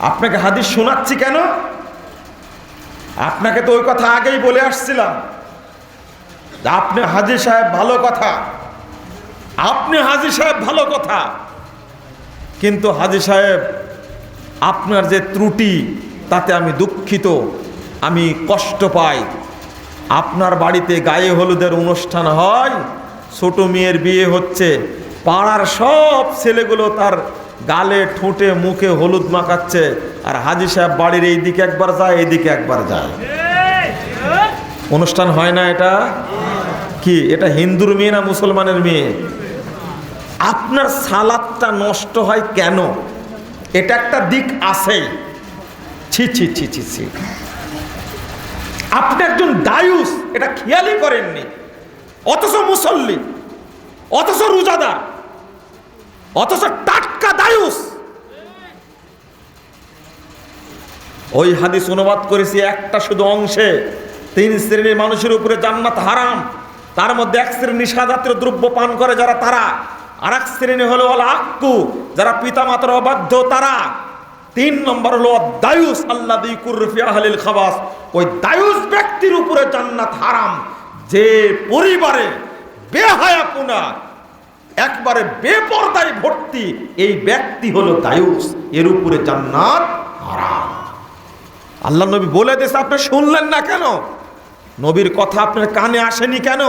আপনাকে হাদিস শোনাচ্ছি কেন? আপনাকে তো ওই কথা আগেই বলে আসছিলাম। আপনি হাজি সাহেব ভালো কথা। আপনি হাজি সাহেব ভালো কথা। কিন্তু হাজি সাহেব, আপনার যে ত্রুটি, তাতে আমি দুঃখিত, আমি কষ্ট পাই। আপনার বাড়িতে গায়ে হলুদের অনুষ্ঠান হয়, ছোট মেয়ের বিয়ে হচ্ছে, পাড়ার সব ছেলেগুলো তার গালে, ঠোঁটে, মুখে হলুদ মাখাচ্ছে। আর হাজি সাহেব বাড়ির এই দিকে একবার যায়, এইদিকে একবার যায়। অনুষ্ঠান হয় না এটা? কি, এটা হিন্দুর মেয়ে না মুসলমানের মেয়ে? আপনার সালাদটা নষ্ট হয় কেন? এটা একটা দিক আছেই ছি ছি ছি ছি ছি। আপনি একজন দায়ুস, এটা খেয়ালই করেননি। অথচ মুসল্লি, অথচ রোজাদার, অথচ টাটকা দায়ুস ওই হাদিস অনুবাদ করেছি একটা শুধু অংশে। তিন শ্রেণির মানুষের উপরে জান্নাত হারাম। তার মধ্যে এক শ্রেণি নিশাজাতীয় দ্রব্য পান করে যারা তারা। আর এক শ্রেণি হলো আল আক্কু যারা পিতামাতার অবাধ্য তারা। তিন নম্বর হলো দায়ুস আল্লাহ কুরফি আহলিল খাবাস। ওই দায়ুস ব্যক্তির উপরে জান্নাত হারাম। যে পরিবারে বেহায়াপুনা, একবারে বেপরদায় ভর্তি, এই ব্যক্তি হলো দায়ুস। এর উপরে জান্নাত হারাম। আল্লাহ নবী বলে দিয়েছে, আপনি শুনলেন না কেন? নবীর কথা আপনার কানে আসেনি কেন?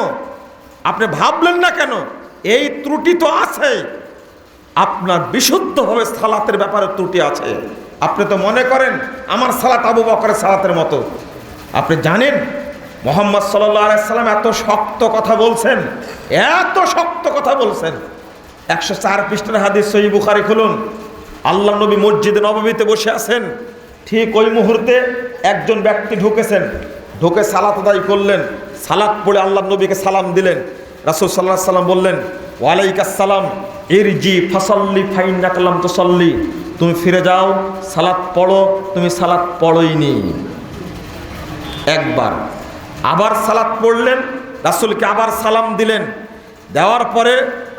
আপনি ভাবলেন না কেন? এই ত্রুটি তো আছে। আপনার বিশুদ্ধভাবে সালাতের ব্যাপারে ত্রুটি আছে। আপনি তো মনে করেন, আমার সালাত আবু বকরের সালাতের মতো। আপনি জানেন, মোহাম্মদ সাল্লাম এত শক্ত কথা বলছেন, এত শক্ত কথা বলছেন। একশো চার পৃষ্ঠার হাদিস সহি বুখারি খুলুন। আল্লাহ নবী মসজিদে নবমীতে বসে আছেন। ঠিক ওই মুহূর্তে একজন ব্যক্তি ঢুকেছেন, ঢুকে সালাত আদায় করলেন, সালাত পড়ে আল্লাহ নবীকে সালাম দিলেন, রাসুল সাল্লাহ সাল্লাম বললেন ওয়ালাইকাসালাম জি ফাসল্লি ফাইন রাখলাম তো সল্লি তুমি ফিরে যাও, সালাত পড়ো, তুমি সালাত পড়োইনি। একবার আবার সালাত পড়লেন, রাসুলকে আবার সালাম দিলেন, দেওয়ার পরে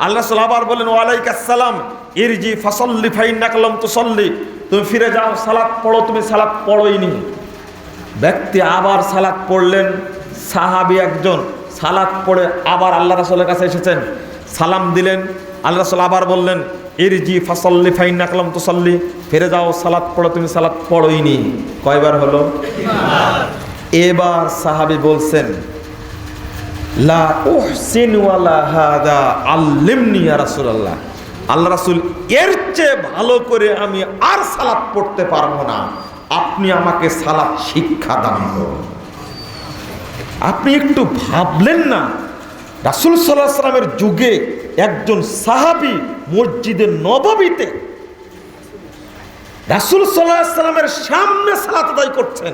আল্লাহ রাসূল আবার বললেন ওয়ালাইকাসালাম ইরজি ফাসল্লি ফাইন রাখলাম তো সল্লি তুমি ফিরে যাও, সালাত পড়ো, তুমি সালাত পড়োইনি। ব্যক্তি আবার সালাত পড়লেন, সাহাবি একজন সালাত পড়ে আবার আল্লাহ রাসুলের কাছে এসেছেন, সালাম দিলেন, আল্লাহ রাসুল আবার বললেন, ইরজি ফাসল্লি ফাইন নাকলাম তুসল্লি ফিরে যাও, সালাত পড়ো, তুমি সালাত পড়োইনি। কয়বার হলো? এবার সাহাবি বলছেন, লা উহসিন ওয়ালা হাদা, আল্লিমনি রাসূলুল্লাহ আল্লাহ রাসূল, এর চেয়ে ভালো করে আমি আর সালাদ পড়তে পারব না। আপনি আমাকে সালাদ শিক্ষা দান করুন। আপনি একটু ভাবলেন না, রাসুল সাল্লাহ সাল্লামের যুগে একজন সাহাবি মসজিদে নববীতে রাসুল সাল্লাহ সাল্লামের সামনে সালাত আদায় করছেন।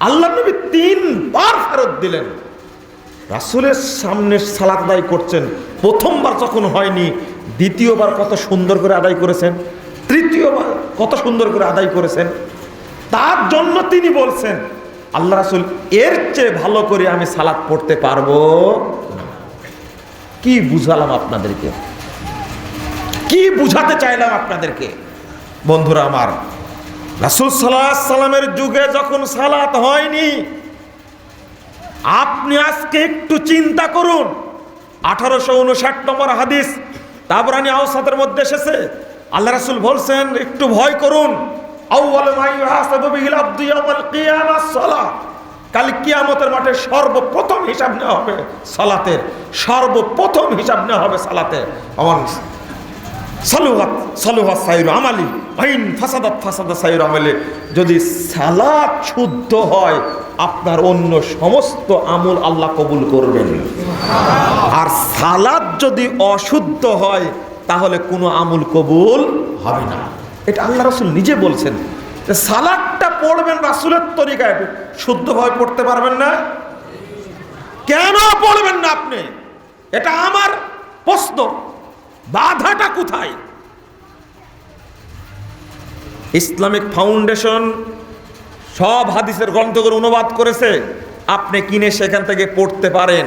আল্লাহ নবী তিনবার ফেরত দিলেন। রাসুলের সামনে সালাত আদায় করছেন। প্রথমবার যখন হয়নি দ্বিতীয়বার কত সুন্দর করে আদায় করেছেন, তৃতীয়বার কত সুন্দর করে আদায় করেছেন। তার জন্য তিনি বলছেন, আল্লাহ রাসুল, এর চেয়ে ভালো করে আমি সালাত পড়তে পারব কি বুঝালাম আপনাদেরকে? কি বুঝাতে চাইলাম আপনাদেরকে? বন্ধুরা আমার, রাসুল সাল্লাহ সাল্লামের যুগে যখন সালাত হয়নি, আপনি আজকে একটু চিন্তা করুন। আঠারোশো উনষাট নম্বর হাদিস তাবরানি আওসাতের মধ্যে এসেছে। আল্লাহ রাসুল বলছেন, একটু ভয় করুন। কাল কিয়ামতের মাঠে সর্বপ্রথম হিসাব নেওয়া হবে সালাতের। সর্বপ্রথম হিসাব নেওয়া হবে সালাতের। আমার সালুহাত সালুহাত সাইরু আমালি। আইন ফাসাদাত ফাসাদা সাইরু আমলে। যদি সালাত শুদ্ধ হয় আপনার অন্য সমস্ত আমল আল্লাহ কবুল করবেন। আর সালাদ যদি অশুদ্ধ হয়, তাহলে কোনো আমল কবুল হবে না। এটা আল্লাহ রসুল নিজে বলছেন যে, সালাদটা পড়বেন রাসুলের তরিকায়। শুদ্ধভাবে পড়তে পারবেন না। কেন পড়বেন না আপনি? এটা আমার প্রশ্ন। বাধাটা কোথায়? ইসলামিক ফাউন্ডেশন সব হাদিসের গ্রন্থগুলো অনুবাদ করেছে। আপনি কিনে সেখান থেকে পড়তে পারেন।